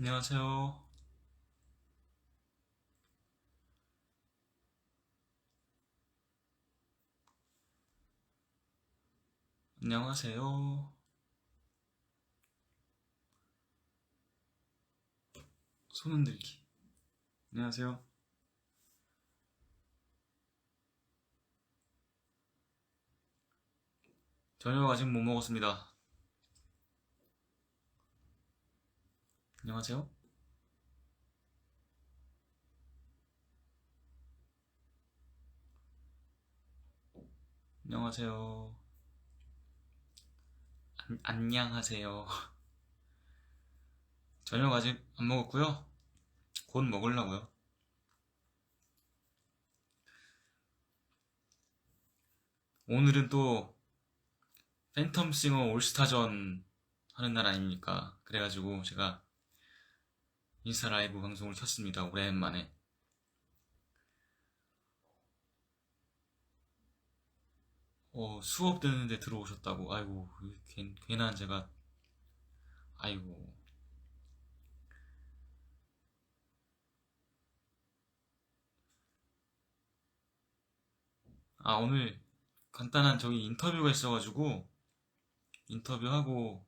안녕하세요. 안녕하세요. 손 흔들기. 안녕하세요. 저녁 아직 못 먹었습니다. 안녕하세요. 안녕하세요. 안, 안녕하세요. 저녁 아직 안 먹었고요. 곧 먹으려고요. 오늘은 또 팬텀싱어 올스타전 하는 날 아닙니까? 그래가지고 제가 인스타 라이브 방송을 켰습니다. 오랜만에. 어, 수업 듣는데 들어오셨다고. 아이고, 괜, 괜한 제가, 아이고. 아, 오늘 간단한 저기 인터뷰가 있어가지고, 인터뷰하고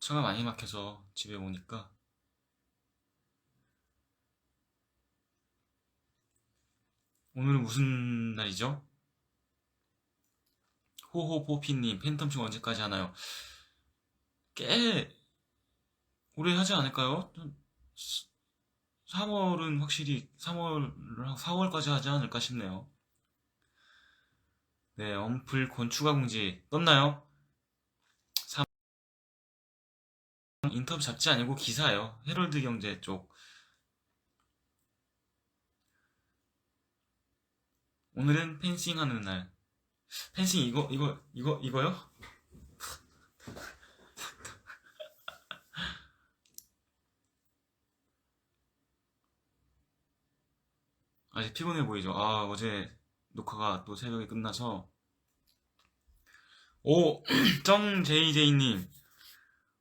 차가 많이 막혀서 집에 오니까, 오늘은 무슨 날이죠? 호호포피님, 팬텀싱 언제까지 하나요? 꽤 오래 하지 않을까요? 3월은 확실히 3월, 4월까지 하지 않을까 싶네요. 네, 엄플 건추가 공지 떴나요? 3 인터뷰 잡지 아니고 기사예요. 헤럴드 경제 쪽. 오늘은 펜싱 하는 날. 펜싱 이거 이거 이거 이거요? 아직 피곤해 보이죠? 아, 어제 녹화가 또 새벽에 끝나서 오, 정제이제이님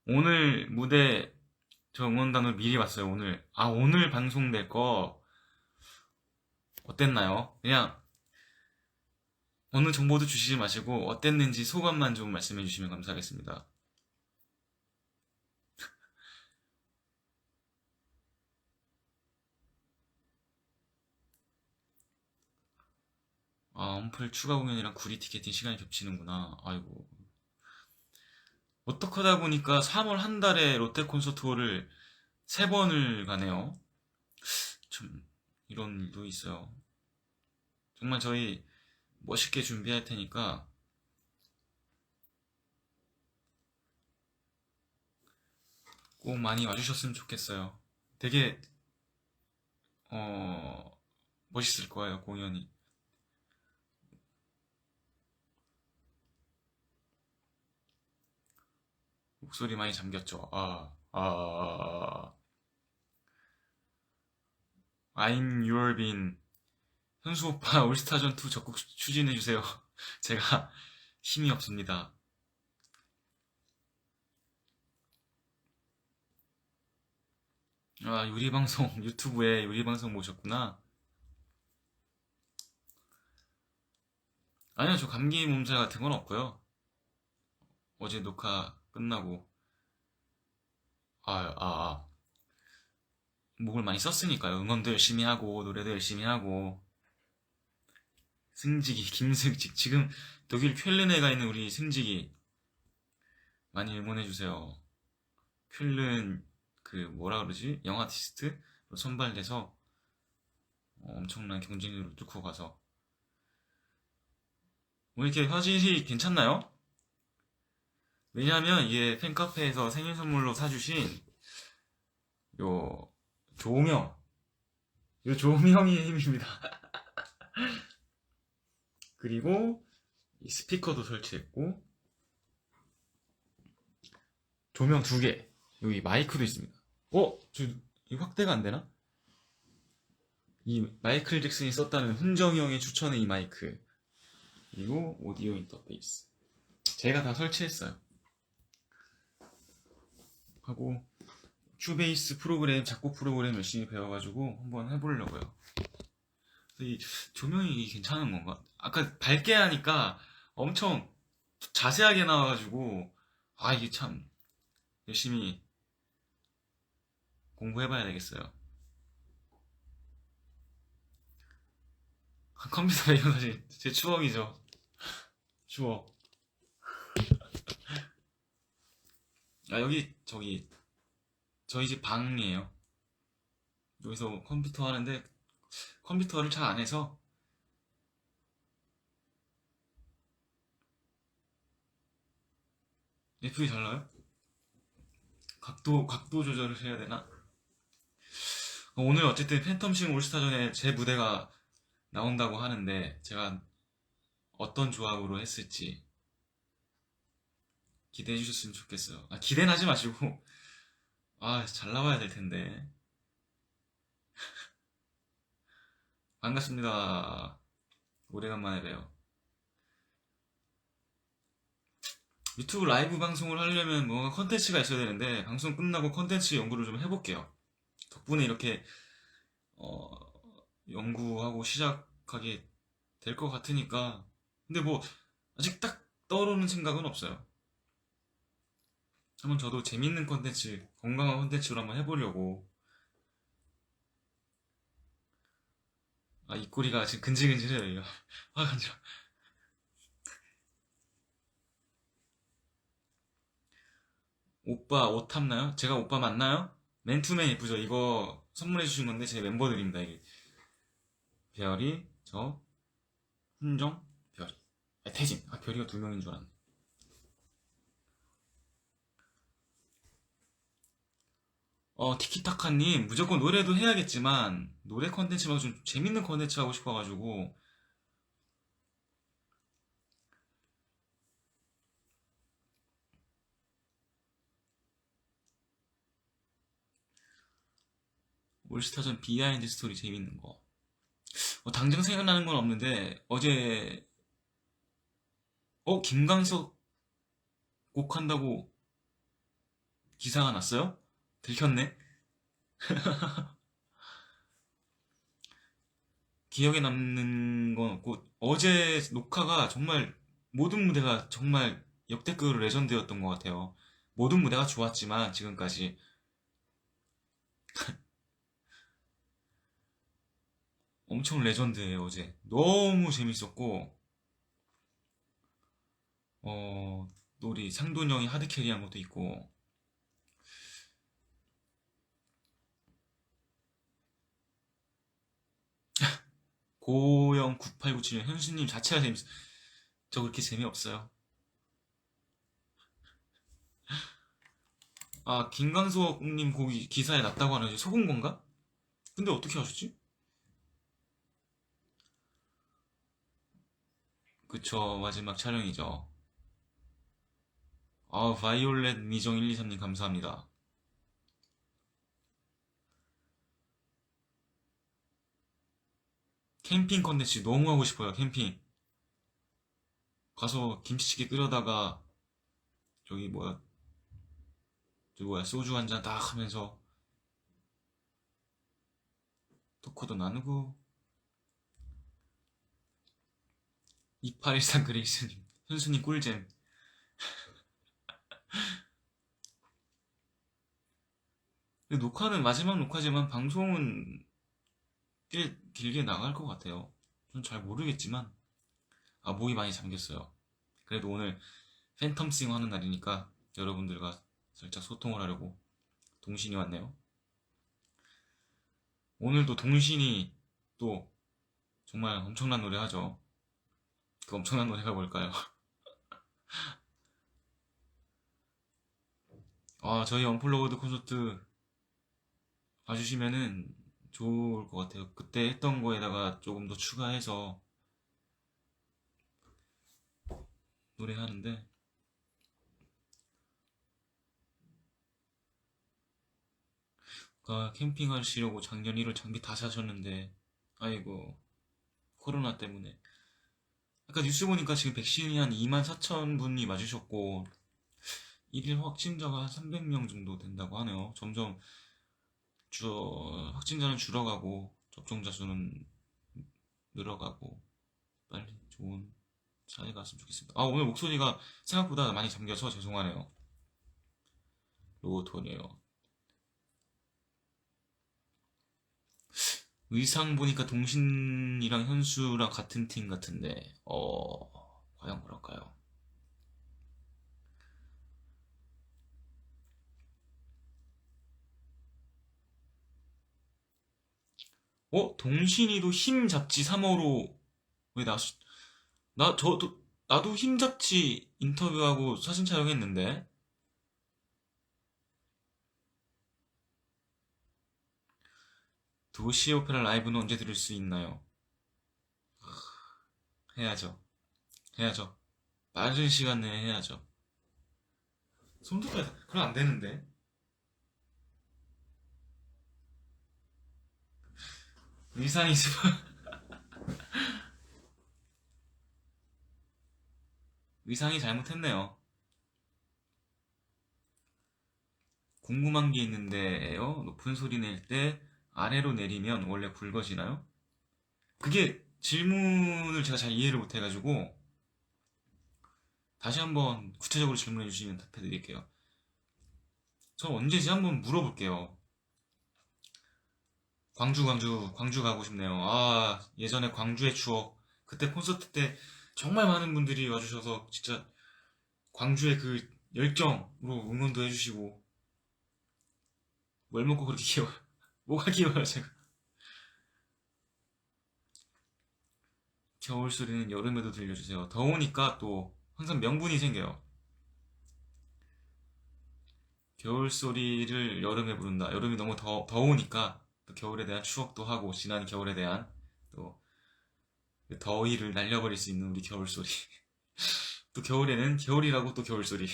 오늘 무대 저 응원단을 미리 봤어요, 오늘. 아, 오늘 방송될 거 어땠나요? 그냥 어느 정보도 주시지 마시고 어땠는지 소감만 좀 말씀해 주시면 감사하겠습니다. 아, 언플 추가 공연이랑 구리 티켓팅 시간이 겹치는구나. 아이고. 어떡 하다 보니까 3월 한 달에 롯데 콘서트홀을 세 번을 가네요. 좀, 이런 일도 있어요. 정말 저희 멋있게 준비할 테니까 꼭 많이 와주셨으면 좋겠어요. 되게, 어, 멋있을 거예요, 공연이. 목소리 많이 잠겼죠. 아, 아, 아. I'm your bean. 현수 오빠 올스타전 2 적극 추진해 주세요. 제가 힘이 없습니다. 아, 요리방송, 유튜브에 요리방송 모셨구나. 아니요, 저 감기 몸살 같은 건 없고요. 어제 녹화 끝나고, 아, 아, 아. 목을 많이 썼으니까요. 응원도 열심히 하고, 노래도 열심히 하고. 승직이, 김승직. 지금 독일 쾰른에 가 있는 우리 승직이 많이 응원해 주세요. 쾰른, 그, 뭐라 그러지? 영아티스트로 선발돼서 어, 엄청난 경쟁률을 뚫고 가서. 오늘 이렇게 화질이 괜찮나요? 왜냐하면 이게 팬카페에서 생일 선물로 사주신 요 조명 요 조명의 힘입니다 그리고 이 스피커도 설치했고 조명 두 개 여기 마이크도 있습니다 어? 저, 이 확대가 안 되나? 이 마이클 잭슨이 썼다는 훈정이 형의 추천의 이 마이크 그리고 오디오 인터페이스 제가 다 설치했어요 하고 큐베이스 프로그램, 작곡 프로그램 열심히 배워가지고 한번 해보려고요. 이 조명이 괜찮은 건가? 아까 밝게 하니까 엄청 자세하게 나와가지고 아 이게 참 열심히 공부해봐야 되겠어요. 컴퓨터 배경 사진 제 추억이죠. 추억. 아 여기 저기 저희 집 방이에요. 여기서 컴퓨터 하는데 컴퓨터를 잘 안 해서 예쁘게 잘 나요? 각도 각도 조절을 해야 되나? 어, 오늘 어쨌든 팬텀싱 올스타전에 제 무대가 나온다고 하는데 제가 어떤 조합으로 했을지 기대해 주셨으면 좋겠어요. 아, 기대는 하지 마시고 아, 잘 나와야 될 텐데. 반갑습니다. 오래간만에 봬요. 유튜브 라이브 방송을 하려면 뭔가 컨텐츠가 있어야 되는데 방송 끝나고 컨텐츠 연구를 좀 해볼게요. 덕분에 이렇게 어, 연구하고 시작하게 될 것 같으니까 근데 뭐 아직 딱 떠오르는 생각은 없어요. 한번 저도 재밌는 컨텐츠, 건강한 컨텐츠로 한번 해보려고. 아, 입꼬리가 지금 근질근질해요, 이거. 아, 간지러. 오빠 옷 탐나요? 제가 오빠 맞나요? 맨투맨 예쁘죠? 이거 선물해 주신 건데 제 멤버들입니다, 이게. 별이, 저, 훈정, 별이. 아, 태진. 아, 별이가 두 명인 줄 알았네. 어, 티키타카님, 무조건 노래도 해야겠지만, 노래 컨텐츠 말고 좀 재밌는 컨텐츠 하고 싶어가지고, 올스타전 비하인드 스토리 재밌는 거. 어, 당장 생각나는 건 없는데, 어제, 어, 김광석 곡 한다고 기사가 났어요? 들켰네? 기억에 남는 건 없고, 어제 녹화가 정말, 모든 무대가 정말 역대급 레전드였던 것 같아요. 모든 무대가 좋았지만, 지금까지. 엄청 레전드예요, 어제. 너무 재밌었고, 어, 또 우리 상돈 형이 하드캐리한 것도 있고, 고영 9897년 현수님 자체가 재밌어. 저 그렇게 재미없어요. 아, 김광석님 곡이 기사에 났다고 하는데 속은 건가? 근데 어떻게 하셨지? 그쵸, 마지막 촬영이죠. 아, 바이올렛 미정 123님 감사합니다. 캠핑 컨텐츠 너무 하고 싶어요, 캠핑. 가서 김치찌개 끓여다가, 저기 뭐야, 저기 뭐야, 소주 한 잔 딱 하면서, 토크도 나누고, 2813 그레이스님, 현수님 꿀잼. 녹화는 마지막 녹화지만 방송은 꽤 길게 나갈 것 같아요. 전 잘 모르겠지만, 아, 목이 많이 잠겼어요. 그래도 오늘 팬텀싱어 하는 날이니까 여러분들과 살짝 소통을 하려고 동신이 왔네요. 오늘도 동신이 또 정말 엄청난 노래 하죠. 그 엄청난 노래가 뭘까요? 아, 저희 언플러그드 콘서트 봐주시면은 좋을 것 같아요. 그때 했던 거에다가 조금 더 추가해서 노래하는데 아, 캠핑 하시려고 작년 1월 장비 다 사셨는데 아이고 코로나 때문에 아까 뉴스 보니까 지금 백신이 한 2만 4천 분이 맞으셨고 일일 확진자가 한 300명 정도 된다고 하네요. 점점 주, 확진자는 줄어가고 접종자 수는 늘어가고 빨리 좋은 사회가 왔으면 좋겠습니다. 아 오늘 목소리가 생각보다 많이 잠겨서 죄송하네요. 로톤이에요. 의상 보니까 동신이랑 현수랑 같은 팀 같은데 어 과연 그럴까요? 어? 동신이도 힘 잡지 3호로 왜 나, 나, 저도, 나도 힘 잡지 인터뷰하고 사진 촬영했는데 도시 오페라 라이브는 언제 들을 수 있나요? 해야죠. 해야죠. 빠른 시간 내에 해야죠. 손톱에, 그럼 안 되는데. 의상이 있으면 의상이 잘못했네요. 궁금한 게 있는데요. 높은 소리 낼 때 아래로 내리면 원래 굵어지나요? 그게 질문을 제가 잘 이해를 못 해가지고 다시 한번 구체적으로 질문해 주시면 답해 드릴게요. 저 언제지 한번 물어볼게요. 광주, 광주, 광주 가고 싶네요. 아, 예전에 광주의 추억. 그때 콘서트 때 정말 많은 분들이 와주셔서 진짜 광주의 그 열정으로 응원도 해주시고 뭘 먹고 그렇게 귀여워요? 뭐가 귀여워요, 제가? 겨울 소리는 여름에도 들려주세요. 더우니까 또 항상 명분이 생겨요. 겨울 소리를 여름에 부른다. 여름이 너무 더, 더우니까 또 겨울에 대한 추억도 하고 지난 겨울에 대한 또그 더위를 날려버릴 수 있는 우리 겨울 소리. 또 겨울에는 겨울이라고 또 겨울 소리.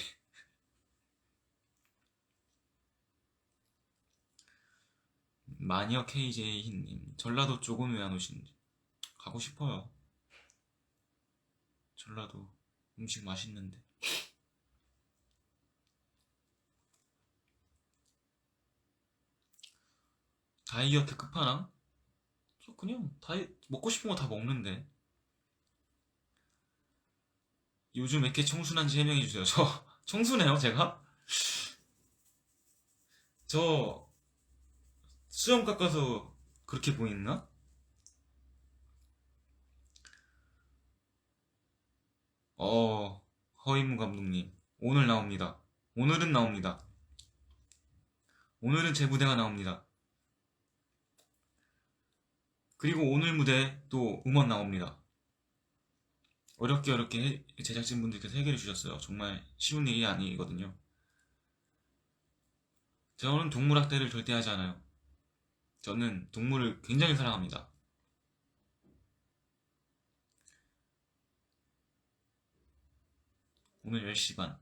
마니어 KJ님, 전라도 쪽은 왜 안 오시는지. 가고 싶어요. 전라도 음식 맛있는데. 다이어트 끝판왕? 저 그냥 다이 먹고 싶은 거 다 먹는데. 요즘 왜 이렇게 청순한지 해명해 주세요. 저 청순해요, 제가? 저 수염 깎아서 그렇게 보이나? 어, 허이무 감독님. 오늘 나옵니다. 오늘은 나옵니다. 오늘은 제 무대가 나옵니다. 그리고 오늘 무대 또 음원 나옵니다. 어렵게 어렵게 해- 제작진분들께서 해결해 주셨어요. 정말 쉬운 일이 아니거든요. 저는 동물학대를 절대 하지 않아요. 저는 동물을 굉장히 사랑합니다. 오늘 10시 반.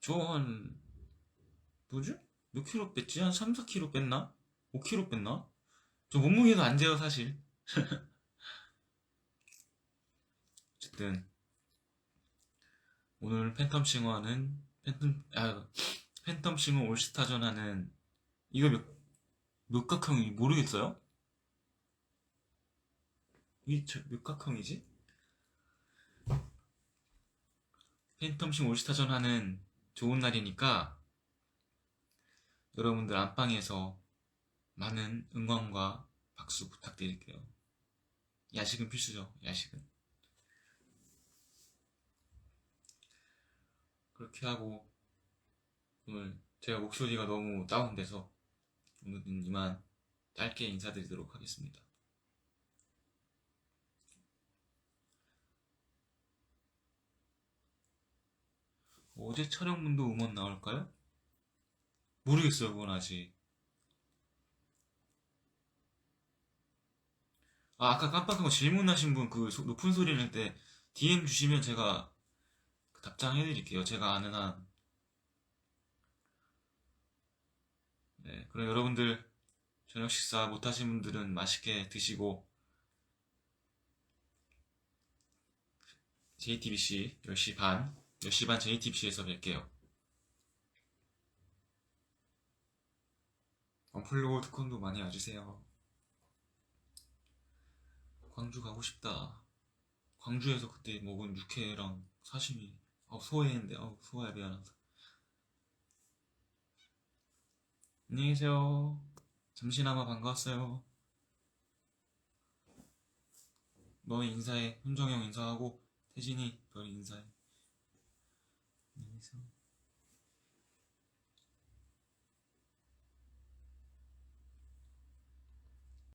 저한 뭐지? 몇 킬로 뺐지? 한 3, 4킬로 뺐나? 5킬로 뺐나? 저 몸무게도 안 재요, 사실. 어쨌든, 오늘 팬텀 싱어하는, 팬텀, 아, 팬텀 싱어 올스타전 하는, 이거 몇, 몇 각형이 모르겠어요? 이게 저- 몇 각형이지? 팬텀 싱어 올스타전 하는 좋은 날이니까, 여러분들 안방에서 많은 응원과 박수 부탁드릴게요. 야식은 필수죠, 야식은. 그렇게 하고, 오늘 제가 목소리가 너무 다운돼서, 오늘은 이만 짧게 인사드리도록 하겠습니다. 어제 촬영분도 음원 나올까요? 모르겠어요, 그건 아직. 아, 아까 깜빡한 거 질문하신 분 그 높은 소리 낼 때 DM 주시면 제가 그 답장해드릴게요. 제가 아는 한. 네, 그럼 여러분들 저녁 식사 못하신 분들은 맛있게 드시고 JTBC 10시 반 10시 반 JTBC에서 뵐게요 언플로우 특콘도 많이 와주세요 광주 가고 싶다 광주에서 그때 먹은 육회랑 사시미 어 소화했는데 어 소화해 미안하다 안녕히 계세요 잠시나마 반가웠어요 너는 인사해. 훈정형 인사하고 태진이 너 인사해. 안녕히 계세요.